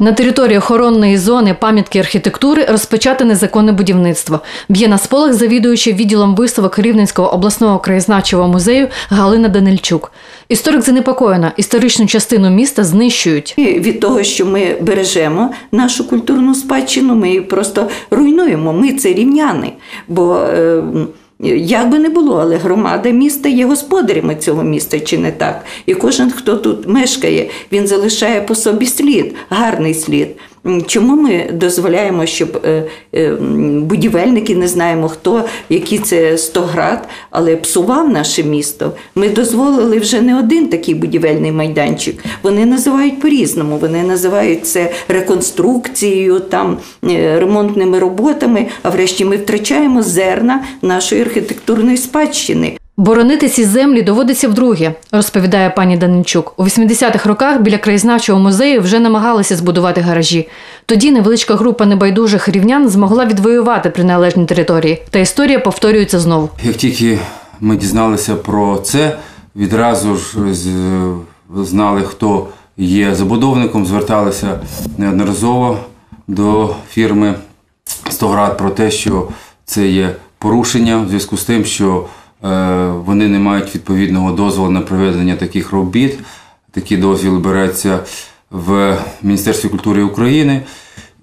На території охоронної зони пам'ятки архітектури розпочато незаконне будівництво. Б'є на сполох завідуючи відділом виставок Рівненського обласного краєзнавчого музею Галина Данильчук. Історик занепокоєна, історичну частину міста знищують. І від того, що ми бережемо нашу культурну спадщину, ми її просто руйнуємо. Ми це рівняни. Бо е, як би не було, але громада міста є господарями цього міста, чи не так? І кожен, хто тут мешкає, він залишає по собі слід, гарний слід. Чому ми дозволяємо, щоб е, е, будівельники, не знаємо хто, який це стоград, але псував наше місто? Ми дозволили вже не один такий будівельний майданчик. Вони називають по-різному. Вони називають це реконструкцією, там е, ремонтними роботами. А врешті ми втрачаємо зерна нашої архітектурної спадщини. Боронити ці землі доводиться вдруге, розповідає пані Данильчук. У 80-х роках біля краєзнавчого музею вже намагалися збудувати гаражі. Тоді невеличка група небайдужих рівнян змогла відвоювати приналежні території, та історія повторюється знову. Як тільки ми дізналися про це, відразу ж знали, хто є забудовником, зверталися неодноразово до фірми Стоград про те, що це є порушення в зв'язку з тим, що е, вони не мають відповідного дозволу на проведення таких робіт. Такі дозвіл береться в Міністерстві культури України.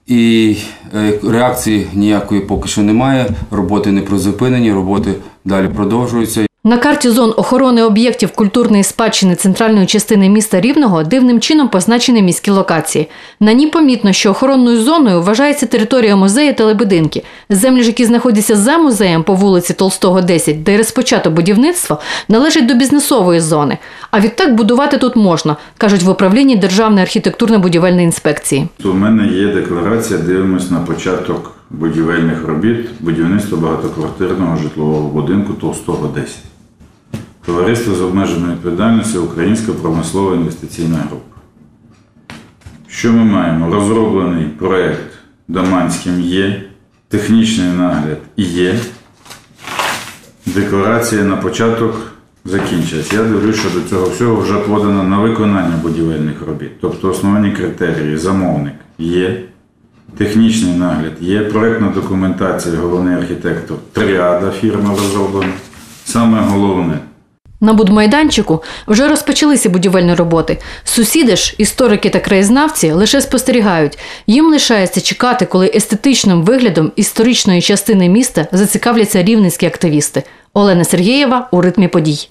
І е, реакції ніякої поки що немає. Роботи не призупинені, роботи далі продовжуються. На карті зон охорони об'єктів культурної спадщини центральної частини міста Рівного дивним чином позначені міські локації. На ній помітно, що охоронною зоною вважається територія музею та лебединки. Землі ж, які знаходяться за музеєм по вулиці Толстого, 10, де розпочато будівництво, належать до бізнесової зони. А відтак будувати тут можна, кажуть в управлінні Державної архітектурно-будівельної інспекції. У мене є декларація, дивимось на початок будівельних робіт будівництва багатоквартирного житлового будинку Толстого 10. Товариство з обмеженою відповідальністю Українська промислова інвестиційна група. Що ми маємо? Розроблений проєкт Даманським є, технічний нагляд є, декларація на початок закінчилась. Я дивлюсь, що до цього всього вже подано на виконання будівельних робіт. Тобто основні критерії замовник є, технічний нагляд є, проєктна документація, головний архітектор, тріада фірма розроблена. Саме головне На будмайданчику вже розпочалися будівельні роботи. Сусіди ж, історики та краєзнавці лише спостерігають. Їм лишається чекати, коли естетичним виглядом історичної частини міста зацікавляться рівненські активісти. Олена Сергієва у ритмі подій.